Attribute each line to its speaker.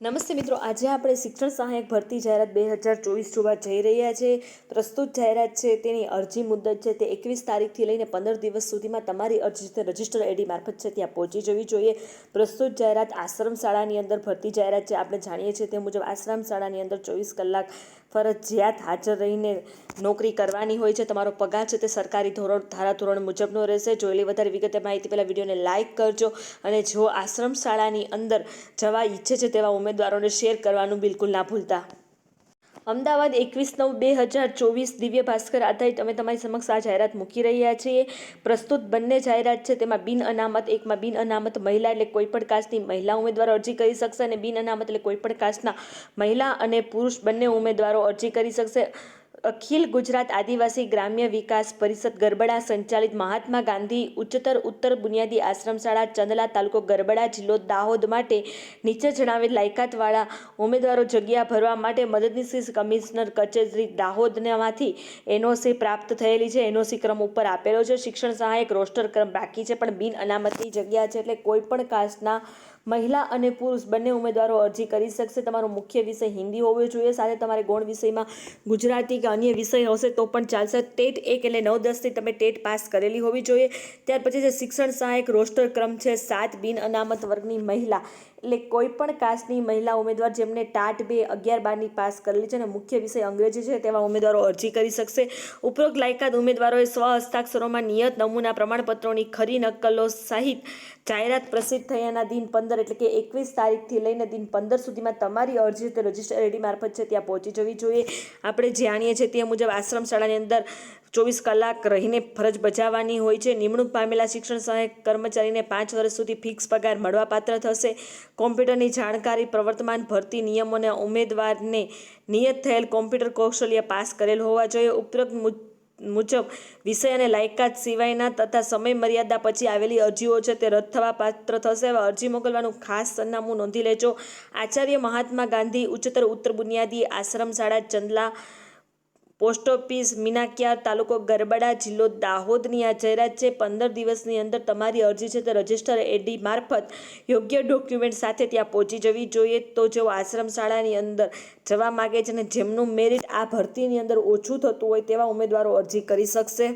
Speaker 1: નમસ્તે મિત્રો, આજે આપણે શિક્ષણ સહાયક ભરતી જાહેરાત બે હજાર ચોવીસ જોવા જઈ રહ્યા છે. પ્રસ્તુત જાહેરાત છે, તેની અરજી મુદત છે, તે એકવીસ તારીખથી લઈને પંદર દિવસ સુધીમાં તમારી અરજી તે રજિસ્ટર એડી મારફત છે, ત્યાં પહોંચી જવી જોઈએ. પ્રસ્તુત જાહેરાત આશ્રમ શાળાની અંદર ભરતી જાહેરાત છે, આપણે જાણીએ છીએ તે મુજબ આશ્રમ શાળાની અંદર ચોવીસ કલાક ફરજિયાત હાજર રહીને નોકરી કરવાની હોય છે, તમારો પગાર છે તે સરકારી ધોરણ ધારા ધોરણ મુજબનો રહેશે. જોયેલી વધારે વિગતે માહિતી પહેલાં વિડીયોને લાઇક કરજો અને જો આશ્રમ શાળાની અંદર જવા ઈચ્છે છે તેવા ઉમેદવારોને શેર કરવાનું બિલકુલ ના ભૂલતા. અમદાવાદ એકવીસ નવ બે હજાર ચોવીસ દિવ્ય ભાસ્કર આધારિત અમે તમારી સમક્ષ આ જાહેરાત મૂકી રહ્યા છીએ. પ્રસ્તુત બંને જાહેરાત છે, તેમાં બિન અનામત, એકમાં બિન અનામત મહિલા એટલે કોઈપણ કાસ્ટની મહિલા ઉમેદવારો અરજી કરી શકશે અને બિન અનામત એટલે કોઈપણ કાસ્ટના મહિલા અને પુરુષ બંને ઉમેદવારો અરજી કરી શકશે. અખિલ ગુજરાત આદિવાસી ગ્રામ્ય વિકાસ પરિષદ ગરબડા સંચાલિત મહાત્મા ગાંધી ઉચ્ચતર ઉત્તર બુનિયાદી આશ્રમશાળા ચંદલા તાલુકો ગરબડા જિલ્લો દાહોદ માટે નીચે જણાવેલ લાયકાતવાળા ઉમેદવારો જગ્યા ભરવા માટે મદદનીશ કમિશનર કચેરી દાહોદમાંથી એનઓસી પ્રાપ્ત થયેલી છે. એનઓસી ક્રમ ઉપર આપેલો છે. શિક્ષણ સહાયક રોસ્ટર ક્રમ બાકી છે, પણ બિન અનામતની જગ્યા છે એટલે કોઈ પણ કાસ્ટના મહિલા અને પુરુષ બંને ઉમેદવારો અરજી કરી શકશે. તમારો મુખ્ય વિષય હિન્દી હોવો જોઈએ. સાથે તમારે ગૌણ વિષયમાં ગુજરાતી કે અન્ય વિષય હશે તો પણ ચાલશે. ટેટ એક એટલે નવ દસથી તમે ટેટ પાસ કરેલી હોવી જોઈએ. ત્યાર પછી જે શિક્ષણ સહાયક રોસ્ટર ક્રમ છે, સાત બિન અનામત વર્ગની મહિલા એટલે કોઈ પણ કાસ્ટની મહિલા ઉમેદવાર જેમને ટાટ બે અગિયાર બારની પાસ કરેલી છે અને મુખ્ય વિષય અંગ્રેજી છે, તેવા ઉમેદવારો અરજી કરી શકશે. ઉપરોક્ત લાયકાત ઉમેદવારોએ સ્વ હસ્તાક્ષરોમાં નિયત નમૂના પ્રમાણપત્રોની ખરી નકલો સહિત જાહેરાત પ્રસિદ્ધ થયાના દિન પંદર એટલે કે એકવીસ તારીખથી લઈને દિન પંદર સુધીમાં તમારી અરજી તે રજિસ્ટર આઈડી મારફત છે ત્યાં પહોંચી જવી જોઈએ. આપણે જાણીએ છીએ તે મુજબ આશ્રમ શાળાની અંદર ચોવીસ કલાક રહીને ફરજ બજાવવાની હોય છે. નિમણૂક પામેલા શિક્ષણ સહાયક કર્મચારીને પાંચ વર્ષ સુધી ફિક્સ પગાર મળવાપાત્ર થશે. કોમ્પ્યુટરની જાણકારી, પ્રવર્તમાન ભરતી નિયમોને ઉમેદવારને નિયત થયેલ કોમ્પ્યુટર કૌશલ્ય પાસ કરેલ હોવા જોઈએ. ઉપરોક્ત મુજબ વિષય અને લાયકાત સિવાયના તથા સમય મર્યાદા પછી આવેલી અરજીઓ છે તે રદ થવા પાત્ર થશે. હવે અરજી મોકલવાનું ખાસ સરનામું નોંધી લેજો. આચાર્ય મહાત્મા ગાંધી ઉચ્ચતર ઉત્તર બુનિયાદી આશ્રમ શાળા ચંદલા પોસ્ટ ઓફિસ મીનાક્યાર તાલુકો ગરબડા જિલ્લો દાહોદની આ જાહેરાત છે. પંદર દિવસની અંદર તમારી અરજી છે તે રજિસ્ટર એડી મારફત યોગ્ય ડોક્યુમેન્ટ સાથે ત્યાં પહોંચી જવી જોઈએ. તો જેઓ આશ્રમ શાળાની અંદર જવા માગે છે અને જેમનું મેરિટ આ ભરતીની અંદર ઓછું થતું હોય તેવા ઉમેદવારો અરજી કરી શકશે.